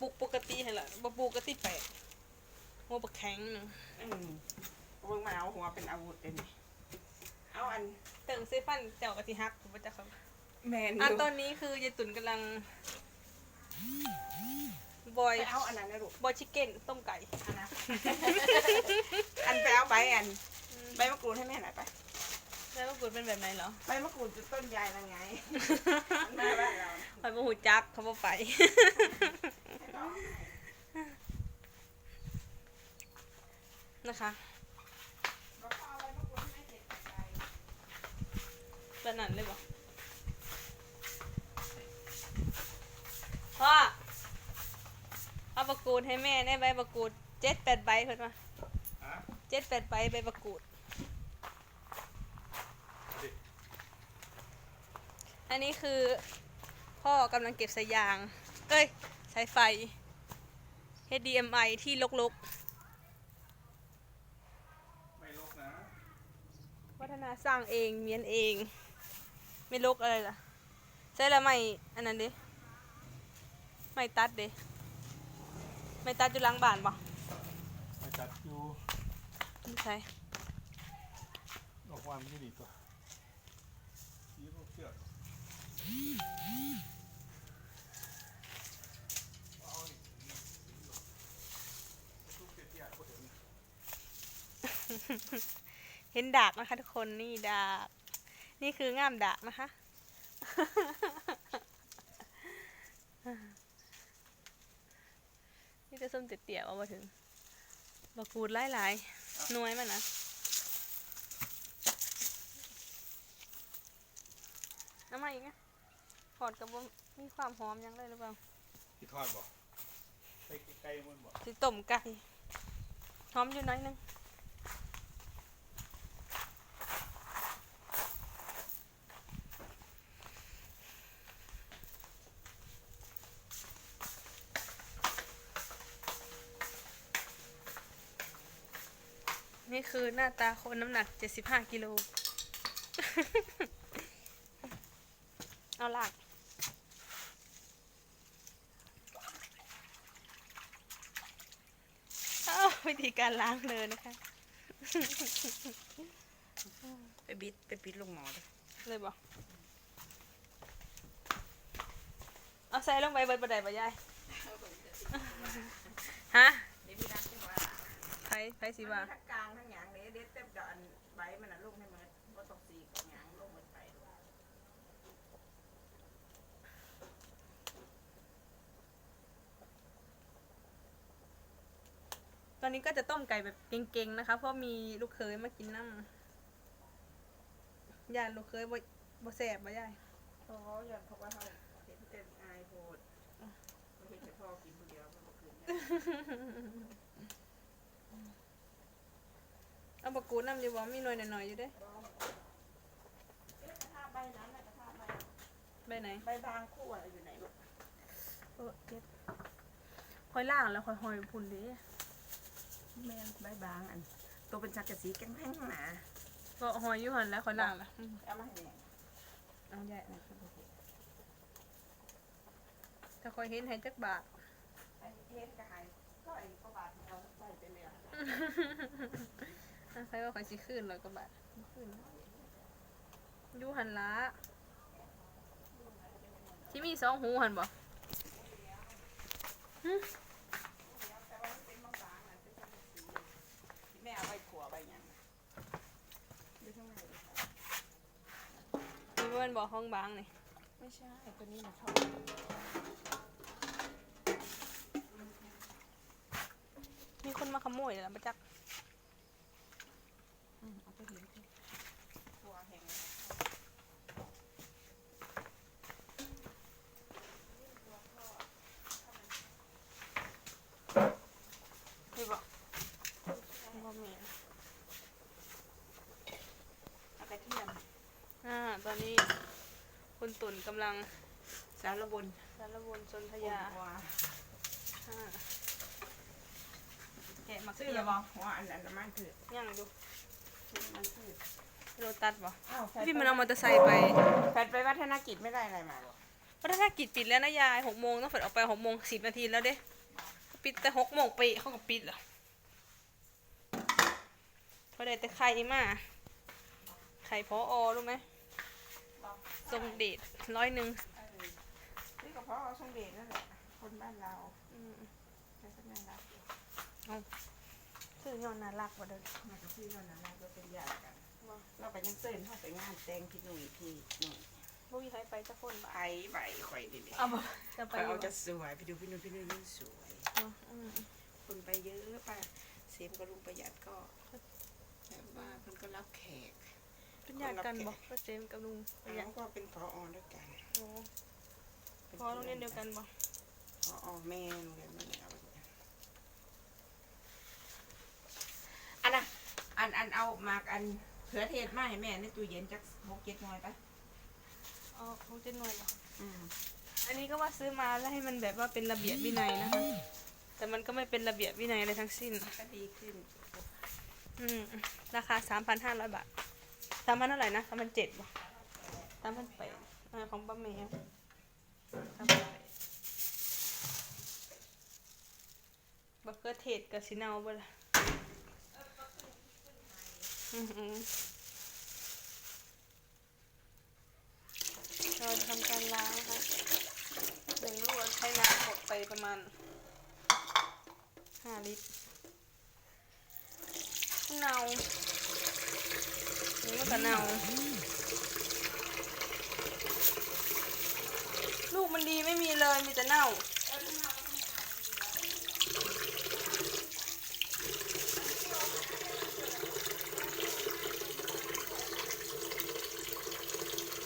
ปลูกปกติให้ล่ะบ่ปลูกก็ติแปลกหัวบักแข็งหนึงอืมเบิ่งมาเอาหัวเป็นอาวุธเด้นี่เอาอันเติงเซฟันเจ้าก็สิฮักบ่จักครับแมนออะยู่ตอนนี้คือยายตุ่นกำลังบอยไปเอาอันนั้นนะลูกบอยชิคเก้นต้มไก่อันนะอันไปเอาใบอันใบมะกรูดให้แม่หน่อยไปแล้วมะกรูดเป็นแบบไหนเหรอ ใบมะกรูดจะต้นยายละไงแม่บ้านเราหอยบ่หูจักเขาบ่ไปให้ต่อให้ นะคะบอกว่าเอาใบมะกรูดให้แม่เด็ดใส่แบบนั้นเลยบ่พ่อเอามะกรูดให้แม่ได้ใบมะกรูดเจ็ดแปดใบเพิ่นมาเจ็ดแปดใบใบมะกรูด อันนี้คือพ่อกำลังเก็บสายยาง เอ้ย สายไฟ HDMI ที่ลกไม่ลกนะๆวัฒนาสร้างเองเมียนเอง ไม่ลกอะไรล่ะ ใช่แล้วไม่อันนั้นดิไม่ตัดดิไม่ตัดอยู่หล้างบ้านปะมาจัดอยู่ไม่ใช่ออกวันที่นี่ตัวสีพวกเชือกเอานี่ทุกเตี้ยๆพวกเดี๋ยวนี้ เห็นดากนะคะ ทุกคนนี่ดาก นี่คือง่ามดากนะคะ นี่จะส้มเตี๋ยวๆเอามาถึงบะกรูดหลายๆหน่วยมันนะน้ำมาอีกนะพอดกับว่ามีความหอมยังเลยหรือเปล่าที่ทอดบ่ไปไกลๆมันบ่สิต้มไก่หอมอยู่หน้อยนึง นี่คือหน้าตาคนน้ำหนัก 75กิโล เอาลากอ้าววิธีการล้างเลยนะคะ ไปบิดไปปิดลูกหมอเลยเลยบอกเอาใส่ลงไปเบิดบันไดบ่ยายฮะ เดี๋ยวพี่รักจะว่า ไผไผสิว่าทั้งกลางทั้งหยางเด็ดเด็ดเต็มดอกอันใบมันน่ะลูกให้มันบ่ต้องสีกับหยางลูกมันไปลูกตอนนี้ก็จะต้มไก่แบบเก่งๆนะคะ เพราะมีลูกเคยมากินน้ำยานลูกเคยบ่บ่แสบบ่ยายเพราะเขาอยากเพราะว่าเขาเห็นเป็นอายโพดเขาเห็นแต่พ่อกินคนเดียวมันบ่คืน เนี่ยเอาบะกรูดน้ำอยู่บ่มีหน่อยหน่อยๆอยู่เด้เอ๊ะกระทะใบนั้นน่ะกระทะใบใบไหนใบบางคู่อะอยู่ไหนวะเออเจ็ดคอยล่างแล้วคอยหอยพุ่นเด้แม่นใบบางอัน ตัวเป็นชักกะสีแข็งแข็งหนาก็หอยอยู่หันแล้วคอยล่างแล้วอืมเอามาให้แม่เอาใหญ่นะถ้าคอยเห็นให้จักบาท ไอ้เทสกระหายก็ไอ้กระบาดเอาใส่ไปเลยอะ อะใครว่าคอยสิขึ้นร้อยกว่าบาทขึ้นอยู่หันละที่มีสองหูหันบ่หึแต่ว่ามันเป็นบางๆน่ะเป็นชักกะสีแม่เอาไว้ขัวไว้หยังอยู่ข้างในเลยค่ะมีบ่แมันบ่ห้องบางนี่ไม่ใช่ตัวนี้นะชอบมีคนมาขโมยแล้วมาจักอื มเอาไปเลี้ยงที่แบ่บ่มีเอากระเทียมอ่าตอนนี้คุณตุ่นกำลังสารบนสารวนสนธยายาอ่าแกะมาซื้เกี่อยแล้วบอกว่าอันนั้นมันคือย่างดู โรตัสบ่อ้าวพี่มันเอามอเตอร์ไซค์ไปแฟนไปวัฒนกิจไม่ได้อะไรมาหรอพัฒนากิจปิดแล้วนะยายหกโมงต้องเปิดออกไปหกโมงสิบนาทีแล้วเด้ปิดแต่หกโมงไปเขาก็ปิดเหรอพอได้แต่ไข่มาไข่พออรู้ไหมบอกทรงเดชร้อยหนึ่งเออนี่ก็เพราะเอาช่องเดชนั่นแหละคนบ้านเราอืมใครก็น่ารักอยู่ ซื้อยอนน่ารักกว่าเดิมมากับพี่เรานะเราเป็นญาติกันเราไปยังเส้นเข้าไปงานแต่งพี่หนุ่ยพี่หนุ่ยบ่มีใครไปจะคนบ้าไปใบข่อยดิเนี่ยเอาบ่จะไปไปอยู่เอาบ่จะสวยไปดูพี่หนุ่ยพี่หนุ่ยยิ่งสวยเนาะอืมคนไปเยอะป่ะเสียมกับลุงประหยัดก็แบบว่าคนก็รับแขกเป็นญาติกันบ่ก็เจมส์กับลุงเป็นญาแล้ติวก็เป็นพออด้วยกันโอ้พอโรงเรียนเดียวกันบ่พออแม่โรงเรียนแม่เอาไปอันน่ะอั นอันเอามากอันเขือเทศมาให้แม่ในตู้เย็นจักหกเจ็ดหน่อยปะอ๋อเขาจะหน่วยบ่อืมอันนี้ก็ว่าซื้อมาแล้วให้มันแบบว่าเป็นระเบียบวินัยนะคะ แต่มันก็ไม่เป็นระเบียบวินัยอะไรทั้งสิ้น ก็ดีขึ้นอืม ราคาสามพันห้าร้อยบาทสามพันเท่าไหร่นะสามพันเจ็ดบ่สามพันแปดอ่าของป้าแมวสามพันแปดบักเกอร์เทศกับซินเอาบ่ล่ะอือหือ เราจะทำการล้างนะคะหนึ่งลูกใช้น้ำหมดไปประมาณห้าลิตรเนานี่มันก็เนาลูกมันดีไม่มีเลยมีแต่เน่า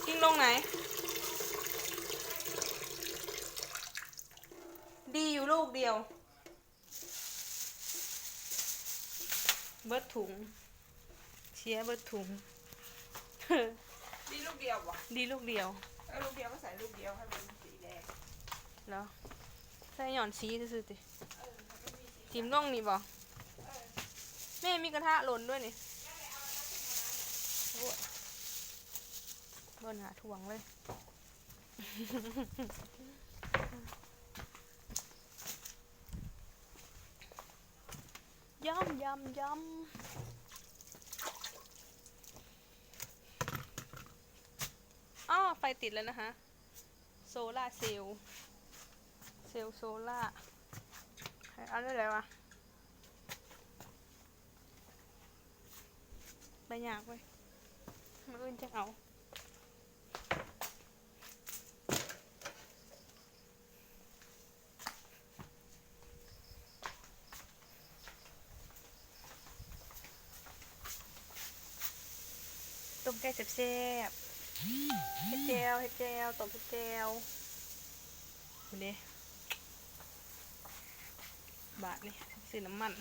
ทิ้งลงไหน ดีอยู่ลูกเดียว เบิดถุง เชียร์เบิดถุง ดีลูกเดียววะดีลูกเดียวเออลูกเดียวก็ใส่ลูกเดียวให้เป็นสีแดงแล้วใส่หย่อนซีซื่อๆติจิมลงนี่บ่แม่มีกระทะหล่นด้วยนี่โอ้ยบนหาถ่วงเลย ยำยำยำอ้อไฟติดแล้วนะคะ โซล่าเซลล์เซลล์โซล่าใครเอาได้เลยวะไปยากเว้ยมาอื่นจะเอา มไก่แซ่บๆเฮ็ดแจวเฮ็ดแจวต้มเฮ็ดแจวดูดิบาทนี่ซื้อน้ำมัน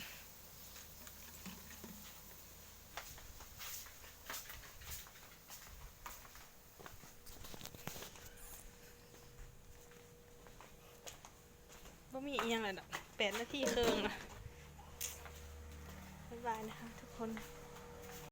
บ่มีอีกอย่างเลยดอกแปดนาทีเครึ่งนะบ๊ายบายนะคะทุกคน